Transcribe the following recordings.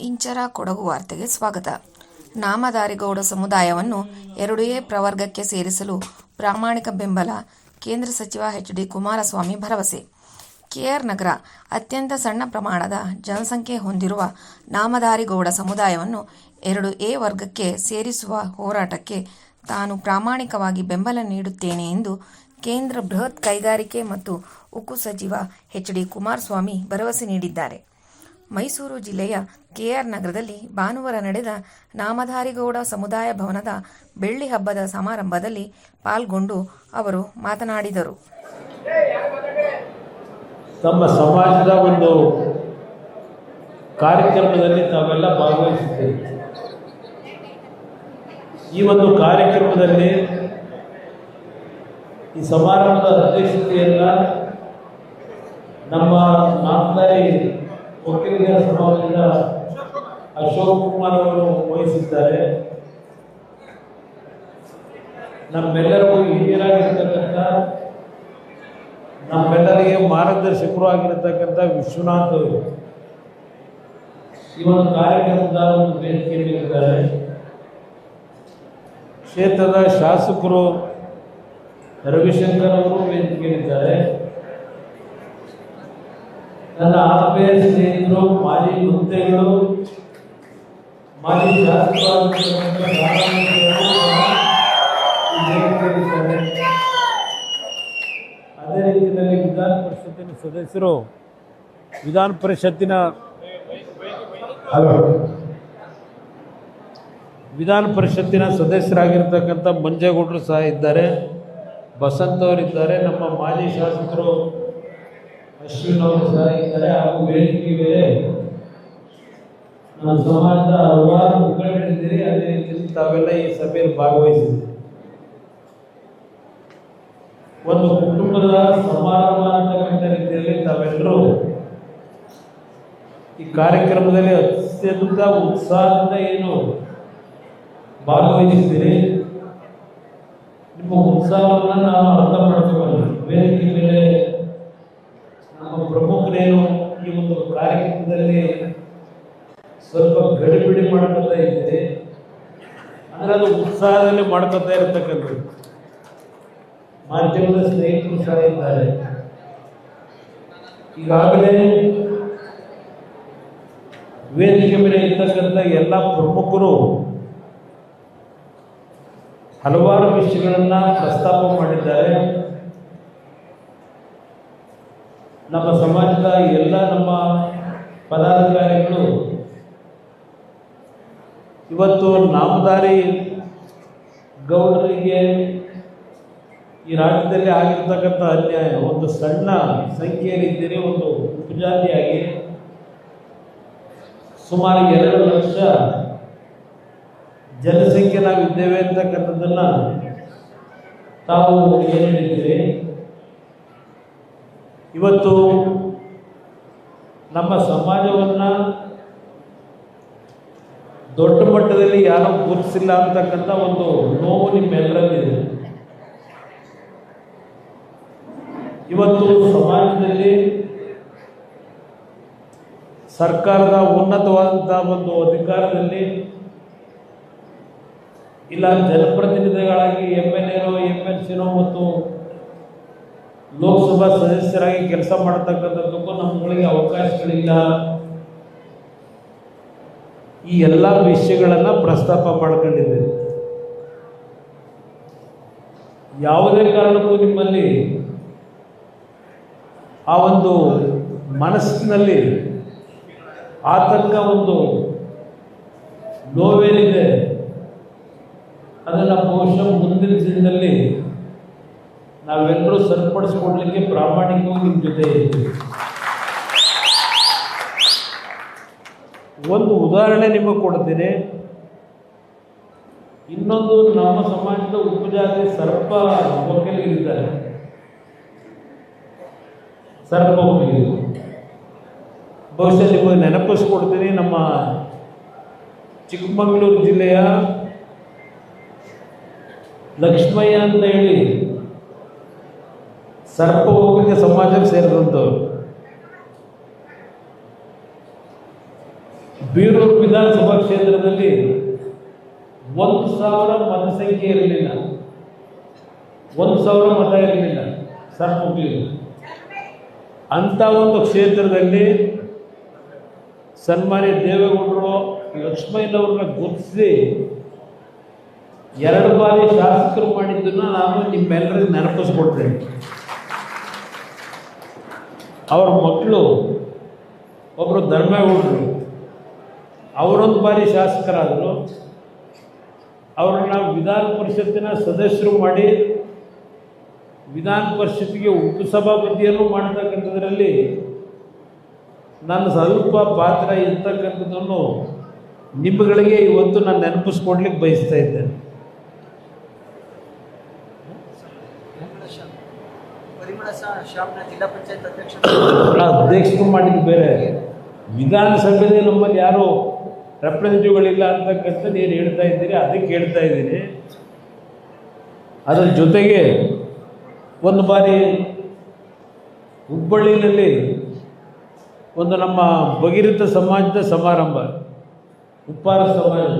ಇಂಚರ ಕೊಡಗು ವಾರ್ತೆಗೆ ಸ್ವಾಗತ. ನಾಮಧಾರಿಗೌಡ ಸಮುದಾಯವನ್ನು ಎರಡು ಪ್ರವರ್ಗಕ್ಕೆ ಸೇರಿಸಲು ಪ್ರಾಮಾಣಿಕ ಬೆಂಬಲ ಕೇಂದ್ರ ಸಚಿವ ಎಚ್ ಡಿ ಕುಮಾರಸ್ವಾಮಿ ಭರವಸೆ. ಕೆಆರ್ ನಗರ, ಅತ್ಯಂತ ಸಣ್ಣ ಪ್ರಮಾಣದ ಜನಸಂಖ್ಯೆ ಹೊಂದಿರುವ ನಾಮಧಾರಿಗೌಡ ಸಮುದಾಯವನ್ನು ಎರಡು ಎ ವರ್ಗಕ್ಕೆ ಸೇರಿಸುವ ಹೋರಾಟಕ್ಕೆ ತಾನು ಪ್ರಾಮಾಣಿಕವಾಗಿ ಬೆಂಬಲ ನೀಡುತ್ತೇನೆ ಎಂದು ಕೇಂದ್ರ ಬೃಹತ್ ಕೈಗಾರಿಕೆ ಮತ್ತು ಉಕ್ಕು ಸಚಿವ ಎಚ್ ಡಿ ಕುಮಾರಸ್ವಾಮಿ ಭರವಸೆ ನೀಡಿದ್ದಾರೆ. ಮೈಸೂರು ಜಿಲ್ಲೆಯ ಕೆಆರ್ ನಗರದಲ್ಲಿ ಭಾನುವಾರ ನಡೆದ ನಾಮಧಾರಿಗೌಡ ಸಮುದಾಯ ಭವನದ ಬೆಳ್ಳಿ ಹಬ್ಬದ ಸಮಾರಂಭದಲ್ಲಿ ಪಾಲ್ಗೊಂಡು ಅವರು ಮಾತನಾಡಿದರು. ತಮ್ಮ ಸಮಾಜದ ಒಂದು ಕಾರ್ಯಕ್ರಮದಲ್ಲಿ ತಾವೆಲ್ಲ ಭಾಗವಹಿಸಿದ್ದೇವೆ ಈ ಒಂದು ಕಾರ್ಯಕ್ರಮದಲ್ಲಿ ಈ ಸಮಾರಂಭದ ಅಧ್ಯಕ್ಷತೆಯನ್ನ ನಮ್ಮ ನಾಮದಾರಿ ವಕೀಲರ ಸಮಾಜದ ಅಶೋಕ್ ಕುಮಾರ್ ಅವರು ವಹಿಸಿದ್ದಾರೆ. ನಮ್ಮೆಲ್ಲರಿಗೂ ಹಿರಿಯರಾಗಿರ್ತಕ್ಕಂಥ, ನಮ್ಮೆಲ್ಲರಿಗೆ ಮಾರ್ಗದರ್ಶಕರು ಆಗಿರತಕ್ಕಂಥ ವಿಶ್ವನಾಥ್ ಅವರು. ಈ ಒಂದು ಕಾರ್ಯಕ್ರಮದ ಒಂದು ವೇದಿಕೆಯಲ್ಲಿದ್ದಾರೆ ಕ್ಷೇತ್ರದ ಶಾಸಕರು ರವಿಶಂಕರ್ ಅವರು ವೇದಿಕೆಯಲ್ಲಿದ್ದಾರೆ. ನನ್ನ ಆತ್ಮೀಯ ಸ್ನೇಹಿತರು ಮಾಜಿ ಮಂತ್ರಿಗಳು ಮಾಜಿ ಅದೇ ರೀತಿಯಲ್ಲಿ ವಿಧಾನ ಪರಿಷತ್ತಿನ ಸದಸ್ಯರು ವಿಧಾನ ಪರಿಷತ್ತಿನ ವಿಧಾನ ಪರಿಷತ್ತಿನ ಸದಸ್ಯರಾಗಿರ್ತಕ್ಕಂಥ ಮಂಜೇಗೌಡರು ಸಹ ಇದ್ದಾರೆ. ಬಸಂತ್ ಅವರಿದ್ದಾರೆ ನಮ್ಮ ಮಾಜಿ ಶಾಸಕರು ಅಶ್ವಿನ್ ಅವರು ಸಹ ಇದ್ದಾರೆ ಹಾಗೂ ವೇದಿಕೆ ಮೇಲೆ ನಮ್ಮ ಸಮಾಜದ ಹಲವಾರು ಮುಖಂಡರಿದ್ದೀರಿ ಅದೇ ರೀತಿಯಲ್ಲಿ ತಾವೆಲ್ಲ ಈ ಸಭೆಯಲ್ಲಿ ಭಾಗವಹಿಸಿದ್ದೀರಿ ಒಂದು ಕುಟುಂಬದ ಸಮಾರಂಭ ಅಂತಕ್ಕಂಥ ರೀತಿಯಲ್ಲಿ ತಾವೆಲ್ಲರೂ ಈ ಕಾರ್ಯಕ್ರಮದಲ್ಲಿ ಅತ್ಯಂತ ಉತ್ಸಾಹದಿಂದ ಏನು ಭಾಗವಹಿಸಿದ್ದೀರಿ. ನಿಮ್ಮ ಉತ್ಸಾಹವನ್ನು ನಾವು ಅರ್ಥ ಮಾಡ್ಕೋಬಲ್ಲ ವೇದಿಕೆ ಮೇಲೆ ಪ್ರಮುಖರೇನು ಈ ಒಂದು ಕಾರ್ಯಕ್ರಮದಲ್ಲಿ ಸ್ವಲ್ಪ ಗಡಿಬಿಡಿ ಮಾಡ್ಕೊತಾ ಇದ್ದೆ ಅಂದ್ರೆ ಅದು ಉತ್ಸಾಹದಲ್ಲಿ ಮಾಡ್ಕೊತಾ ಇರತಕ್ಕಂಥದ್ದು. ಮಾಧ್ಯಮದ ಸ್ನೇಹಿತರು ಸಹ ಇದ್ದಾರೆ. ಈಗಾಗಲೇ ವೇದಿಕೆ ಮೇಲೆ ಇರ್ತಕ್ಕಂಥ ಎಲ್ಲ ಪ್ರಮುಖರು ಹಲವಾರು ವಿಷಯಗಳನ್ನ ಪ್ರಸ್ತಾಪ ಮಾಡಿದ್ದಾರೆ. ನಮ್ಮ ಸಮಾಜದ ಎಲ್ಲ ನಮ್ಮ ಪದಾಧಿಕಾರಿಗಳು ಇವತ್ತು ನಾಮದಾರಿ ಗೌಡರಿಗೆ ಈ ರಾಜ್ಯದಲ್ಲಿ ಆಗಿರ್ತಕ್ಕಂಥ ಅನ್ಯಾಯ, ಒಂದು ಸಣ್ಣ ಸಂಖ್ಯೆಯಲ್ಲಿದ್ದೀರಿ ಒಂದು ಉಪಜಾತಿಯಾಗಿ ಸುಮಾರು ಎರಡು ಲಕ್ಷ ಜನಸಂಖ್ಯೆ ನಾವು ಇದ್ದೇವೆ ಅಂತಕ್ಕಂಥದ್ದನ್ನ ತಾವು ಏನು ಹೇಳಿದ್ದೀರಿ? ಇವತ್ತು ನಮ್ಮ ಸಮಾಜವನ್ನ ದೊಡ್ಡ ಮಟ್ಟದಲ್ಲಿ ಯಾರೂ ಗುರುತಿಸಿಲ್ಲ ಅಂತಕ್ಕಂಥ ಒಂದು ನೋವು ನಿಮ್ಮೆಲ್ಲರಲ್ಲಿದೆ. ಇವತ್ತು ಸಮಾಜದಲ್ಲಿ ಸರ್ಕಾರದ ಉನ್ನತವಾದಂತಹ ಒಂದು ಅಧಿಕಾರದಲ್ಲಿ ಇಲ್ಲ ಜನಪ್ರತಿನಿಧಿಗಳಾಗಿ ಎಂ ಎಲ್ ಎನೋ ಎಂ ಎಲ್ ಸಿನೋ ಮತ್ತು ಲೋಕಸಭಾ ಸದಸ್ಯರಾಗಿ ಕೆಲಸ ಮಾಡತಕ್ಕಂಥದ್ದಕ್ಕೂ ನಮ್ಮಗಳಿಗೆ ಅವಕಾಶಗಳಿಲ್ಲ. ಈ ಎಲ್ಲ ವಿಷಯಗಳನ್ನು ಪ್ರಸ್ತಾಪ ಮಾಡ್ಕೊಂಡಿದ್ದೇವೆ. ಯಾವುದೇ ಕಾರಣಕ್ಕೂ ನಿಮ್ಮಲ್ಲಿ ಆ ಒಂದು ಮನಸ್ಸಿನಲ್ಲಿ ಆತಂಕ, ಒಂದು ನೋವೇನಿದೆ, ಅದನ್ನು ಬಹುಶಃ ಮುಂದಿನ ದಿನದಲ್ಲಿ ನಾವೆಲ್ಲರೂ ಸರಿಪಡಿಸ್ಕೊಡ್ಲಿಕ್ಕೆ ಪ್ರಾಮಾಣಿಕವಾಗಿ ನಿಮ್ಮ ಜೊತೆ ಇದ್ದೀವಿ. ಒಂದು ಉದಾಹರಣೆ ನಿಮಗೆ ಕೊಡ್ತೀನಿ. ಇನ್ನೊಂದು ನಮ್ಮ ಸಮಾಜದ ಉಪಜಾತಿ ಸರ್ಪ ಒಕ್ಕಲಿಗಿರ್ತಾರೆ ಸರ್ಪ ಒಕ್ಕಲಿಗರು ಬಹುಶಃ ನಿಮಗೆ ನೆನಪಿಸ್ಕೊಡ್ತೀನಿ ನಮ್ಮ ಚಿಕ್ಕಮಗಳೂರು ಜಿಲ್ಲೆಯ ಲಕ್ಷ್ಮಯ್ಯ ಅಂತ ಹೇಳಿ ಸರ್ಪ ಹೋಗಲಿಕ್ಕೆ ಸಮಾಜಕ್ಕೆ ಸೇರಿದಂಥವ್ರು. ಬೀರೂರು ವಿಧಾನಸಭಾ ಕ್ಷೇತ್ರದಲ್ಲಿ ಒಂದು ಸಾವಿರ ಮತಸಂಖ್ಯೆ ಇರಲಿಲ್ಲ. ಒಂದು ಸಾವಿರ ಮತ ಇರಲಿಲ್ಲ ಸರ್ಪ ಅಂಥ ಒಂದು ಕ್ಷೇತ್ರದಲ್ಲಿ ಸನ್ಮಾನ್ಯ ದೇವೇಗೌಡರು ಲಕ್ಷ್ಮಯ್ಯನವ್ರನ್ನ ಗುರುತಿಸಿ ಎರಡು ಬಾರಿ ಶಾಸಕರು ಮಾಡಿದ್ದನ್ನು ನಾನು ನಿಮ್ಮೆಲ್ಲರಿಗೆ ನೆನಪಿಸ್ಕೊಡ್ತೇನೆ. ಅವ್ರ ಮಕ್ಕಳು ಒಬ್ಬರು ಧರ್ಮೇಗೌಡರು ಅವರೊಂದು ಬಾರಿ ಶಾಸಕರಾದರು. ಅವ್ರನ್ನ ವಿಧಾನ ಪರಿಷತ್ತಿನ ಸದಸ್ಯರು ಮಾಡಿ ವಿಧಾನ ಪರಿಷತ್ತಿಗೆ ಉಪಸಭಾಪತಿಯನ್ನು ಮಾಡ್ತಕ್ಕಂಥದ್ರಲ್ಲಿ ನನ್ನ ಸ್ವಲ್ಪ ಪಾತ್ರ ಇರ್ತಕ್ಕಂಥದ್ದನ್ನು ನಿಮ್ಮಗಳಿಗೆ ಇವತ್ತು ನಾನು ನೆನಪಿಸ್ಕೊಡ್ಲಿಕ್ಕೆ ಬಯಸ್ತಾ ಇದ್ದೇನೆ. ಅಧ್ಯಕ್ಷರು ಮಾಡಿದ್ದು ಬೇರೆ. ವಿಧಾನಸಭೆಯಲ್ಲಿ ನಮ್ಮಲ್ಲಿ ಯಾರು ರೆಪ್ರೆಸೆಂಟೇಟಿವ್ಗಳಿಲ್ಲ ಅಂತಕ್ಕಂಥ ನೀನು ಹೇಳ್ತಾ ಇದ್ದೀರಿ? ಅದಕ್ಕೆ ಹೇಳ್ತಾ ಇದ್ದೀನಿ. ಅದರ ಜೊತೆಗೆ ಒಂದು ಬಾರಿ ಹುಬ್ಬಳ್ಳಿನಲ್ಲಿ ಒಂದು ನಮ್ಮ ಭಗೀರಥ ಸಮಾಜದ ಸಮಾರಂಭ, ಉಪ್ಪಾರ ಸಮಾರಂಭ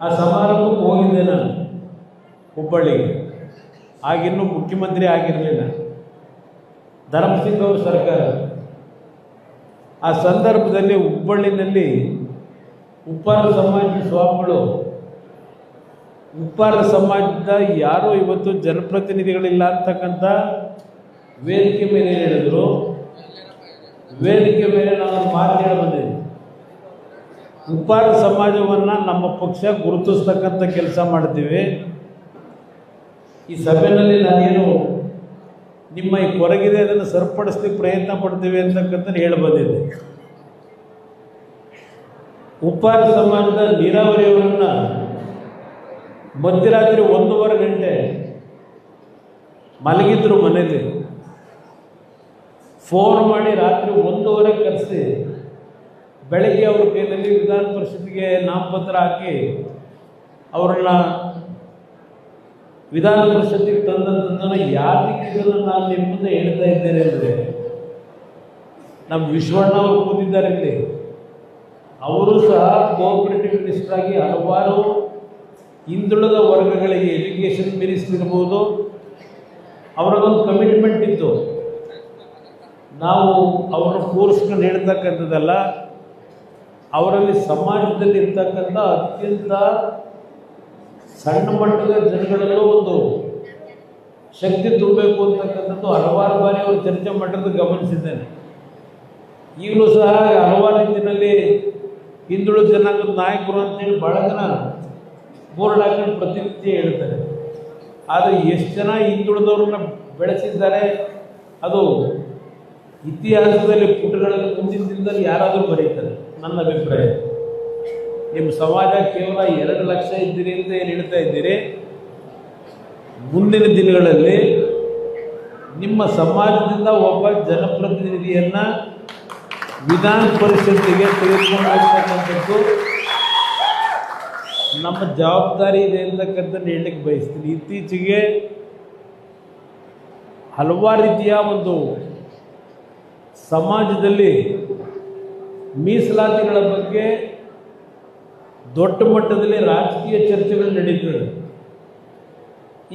ಆ ಸಮಾರಂಭಕ್ಕೆ ಹೋಗಿದ್ದೆ ನಾನು ಹುಬ್ಬಳ್ಳಿಗೆ. ಆಗಿನ್ನೂ ಮುಖ್ಯಮಂತ್ರಿ ಆಗಿರಲಿಲ್ಲ. ಧರ್ಮಸಿಂಗ್ ಅವ್ರ ಸರ್ಕಾರ. ಆ ಸಂದರ್ಭದಲ್ಲಿ ಹುಬ್ಬಳ್ಳಿನಲ್ಲಿ ಉಪ್ಪಾರ ಸಮಾಜದ ಸ್ವಾಮಿಗಳು ಉಪ್ಪಾರ ಸಮಾಜದ ಯಾರೋ ಇವತ್ತು ಜನಪ್ರತಿನಿಧಿಗಳಿಲ್ಲ ಅಂತಕ್ಕಂಥ ವೇದಿಕೆ ಮೇಲೆ ಹೇಳಿದ್ರು? ವೇದಿಕೆ ಮೇಲೆ ನಾವು ಮಾತು ಹೇಳಿ ಉಪ್ಪಾರ ಸಮಾಜವನ್ನು ನಮ್ಮ ಪಕ್ಷ ಗುರುತಿಸ್ತಕ್ಕಂಥ ಕೆಲಸ ಮಾಡ್ತೀವಿ. ಈ ಸಭೆಯಲ್ಲಿ ನಾನೇನು ನಿಮ್ಮ ಈ ಕೊರಗಿದೆ ಅದನ್ನು ಸರಿಪಡಿಸ್ಲಿಕ್ಕೆ ಪ್ರಯತ್ನ ಪಡ್ತೀವಿ ಅಂತಕ್ಕಂಥ ಹೇಳಿ ಬಂದಿದೆ ಉಪ್ಪಾರ ಸಮಾಜದ ನೀರಾವರಿಯವರನ್ನು ಮಧ್ಯರಾತ್ರಿ ಒಂದೂವರೆ ಗಂಟೆ ಮಲಗಿದ್ರು ಮನೇಲಿ ಫೋನ್ ಮಾಡಿ ರಾತ್ರಿ ಒಂದೂವರೆ ಕರೆಸಿ ಬೆಳಗ್ಗೆ ಅವ್ರ ಕೈಯಲ್ಲಿ ವಿಧಾನ ಪರಿಷತ್ಗೆ ನಾಮಪತ್ರ ಹಾಕಿ ಅವರನ್ನ ವಿಧಾನ ಪರಿಷತ್ತಿಗೆ ತಂದಂಥದ್ದನ್ನು ಯಾತಕ್ಕೆ ಇದನ್ನು ನಾನು ನಿಮ್ಮ ಮುಂದೆ ಹೇಳ್ತಾ ಇದ್ದೇನೆ ಅಂದರೆ, ನಮ್ಮ ವಿಶ್ವಣ್ಣ ಅವರು ಕೂತಿದ್ದಾರೆ ಇಲ್ಲಿ. ಅವರು ಸಹ ಕೋಆಪರೇಟಿವ್ ಮಿನಿಸ್ಟರ್ ಆಗಿ ಹಲವಾರು ಹಿಂದುಳಿದ ವರ್ಗಗಳಿಗೆ ಎಜುಕೇಷನ್ ಇರ್ಬೋದು ಅವರದೊಂದು ಕಮಿಟ್ಮೆಂಟ್ ಇತ್ತು. ನಾವು ಅವರ ಕೂರಿಸ್ಕೊಂಡು ಹೇಳ್ತಕ್ಕಂಥದ್ದಲ್ಲ ಅವರಲ್ಲಿ ಸಮಾಜದಲ್ಲಿ ಇರ್ತಕ್ಕಂಥ ಅತ್ಯಂತ ಸಣ್ಣ ಮಟ್ಟದ ಜನಗಳಲ್ಲೂ ಒಂದು ಶಕ್ತಿ ತುಂಬಬೇಕು ಅಂತಕ್ಕಂಥದ್ದು ಹಲವಾರು ಬಾರಿ ಅವರು ಚರ್ಚೆ ಮಾಡಿರೋದು ಗಮನಿಸಿದ್ದೇನೆ. ಈಗಲೂ ಸಹ ಹಲವಾರು ರೀತಿಯಲ್ಲಿ ಹಿಂದುಳಿದ ಜನಾಂಗದ ನಾಯಕರು ಅಂತೇಳಿ ಭಾಳ ಜನ ಬೋರ್ಡ್ ಹಾಕೊಂಡು ಪ್ರತಿನಿತ್ಯ ಹೇಳ್ತಾರೆ. ಆದರೆ ಎಷ್ಟು ಜನ ಹಿಂದುಳಿದವ್ರನ್ನ ಬೆಳೆಸಿದ್ದಾರೆ, ಅದು ಇತಿಹಾಸದಲ್ಲಿ ಪುಟಗಳಲ್ಲಿ ಮುಂದಿನ ದಿನದಲ್ಲಿ ಯಾರಾದರೂ ಬರೀತಾರೆ, ನನ್ನ ಅಭಿಪ್ರಾಯ. ನಿಮ್ಮ ಸಮಾಜ ಕೇವಲ ಎರಡು ಲಕ್ಷ ಇದ್ದೀರಿ ಅಂತ ಏನು ಹೇಳ್ತಾ ಇದ್ದೀರಿ? ಮುಂದಿನ ದಿನಗಳಲ್ಲಿ ನಿಮ್ಮ ಸಮಾಜದಿಂದ ಒಬ್ಬ ಜನಪ್ರತಿನಿಧಿಯನ್ನು ವಿಧಾನ ಪರಿಷತ್ತಿಗೆ ತೆಗೆದುಕೊಂಡು ನಮ್ಮ ಜವಾಬ್ದಾರಿ ಇದೆ ಅಂತಕ್ಕಂಥದ್ದು ಹೇಳಲಿಕ್ಕೆ ಬಯಸ್ತೀನಿ. ಇತ್ತೀಚೆಗೆ ಹಲವಾರು ರೀತಿಯ ಒಂದು ಸಮಾಜದಲ್ಲಿ ಮೀಸಲಾತಿಗಳ ಬಗ್ಗೆ ದೊಡ್ಡ ಮಟ್ಟದಲ್ಲಿ ರಾಜಕೀಯ ಚರ್ಚೆಗಳು ನಡೀತದೆ.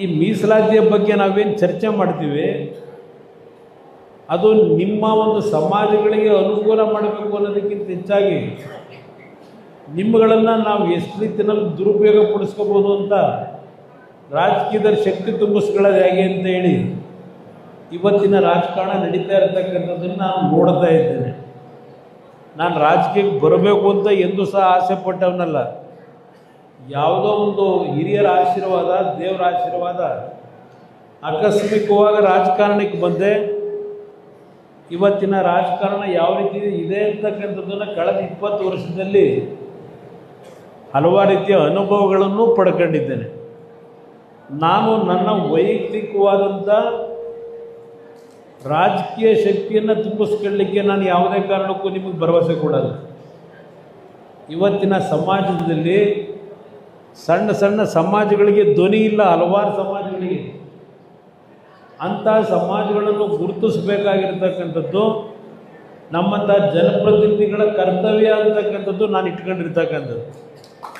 ಈ ಮೀಸಲಾತಿಯ ಬಗ್ಗೆ ನಾವೇನು ಚರ್ಚೆ ಮಾಡ್ತೀವಿ, ಅದು ನಿಮ್ಮ ಒಂದು ಸಮಾಜಗಳಿಗೆ ಅನುಕೂಲ ಮಾಡಬೇಕು ಅನ್ನೋದಕ್ಕಿಂತ ಹೆಚ್ಚಾಗಿ ನಿಮ್ಮಗಳನ್ನು ನಾವು ಎಷ್ಟು ರೀತಿಯಲ್ಲಿ ದುರುಪಯೋಗ ಪಡಿಸ್ಕೋಬೋದು ಅಂತ ರಾಜಕೀಯದ ಶಕ್ತಿ ತುಂಬಿಸ್ಕೊಳ್ಳೋದು ಹೇಗೆ ಅಂತ ಹೇಳಿ ಇವತ್ತಿನ ರಾಜಕಾರಣ ನಡೀತಾ ಇರತಕ್ಕಂಥದ್ದನ್ನು ನಾನು ನೋಡ್ತಾ ಇದ್ದೇನೆ. ನಾನು ರಾಜಕೀಯಕ್ಕೆ ಬರಬೇಕು ಅಂತ ಎಂದು ಸಹ ಆಸೆ ಪಟ್ಟವನಲ್ಲ. ಯಾವುದೋ ಒಂದು ಹಿರಿಯರ ಆಶೀರ್ವಾದ, ದೇವರ ಆಶೀರ್ವಾದ. ಆಕಸ್ಮಿಕವಾಗಿ ರಾಜಕಾರಣಕ್ಕೆ ಬಂದೆ. ಇವತ್ತಿನ ರಾಜಕಾರಣ ಯಾವ ರೀತಿ ಇದೆ ಅಂತಕ್ಕಂಥದ್ದನ್ನು ಕಳೆದ ಇಪ್ಪತ್ತು ವರ್ಷದಲ್ಲಿ ಹಲವಾರು ರೀತಿಯ ಅನುಭವಗಳನ್ನು ಪಡ್ಕೊಂಡಿದ್ದೇನೆ. ನಾನು ನನ್ನ ವೈಯಕ್ತಿಕವಾದಂಥ ರಾಜಕೀಯ ಶಕ್ತಿಯನ್ನು ತುಂಬಿಸ್ಕೊಳ್ಳಿಕ್ಕೆ ನಾನು ಯಾವುದೇ ಕಾರಣಕ್ಕೂ ನಿಮಗೆ ಭರವಸೆ ಕೊಡಲ್ಲ. ಇವತ್ತಿನ ಸಮಾಜದಲ್ಲಿ ಸಣ್ಣ ಸಣ್ಣ ಸಮಾಜಗಳಿಗೆ ಧ್ವನಿ ಇಲ್ಲ, ಹಲವಾರು ಸಮಾಜಗಳಿಗೆ. ಅಂಥ ಸಮಾಜಗಳನ್ನು ಗುರುತಿಸಬೇಕಾಗಿರ್ತಕ್ಕಂಥದ್ದು, ನಮ್ಮಂಥ ಜನಪ್ರತಿನಿಧಿಗಳ ಕರ್ತವ್ಯ ಅಂತಕ್ಕಂಥದ್ದು ನಾನು ಇಟ್ಕೊಂಡಿರ್ತಕ್ಕಂಥದ್ದು.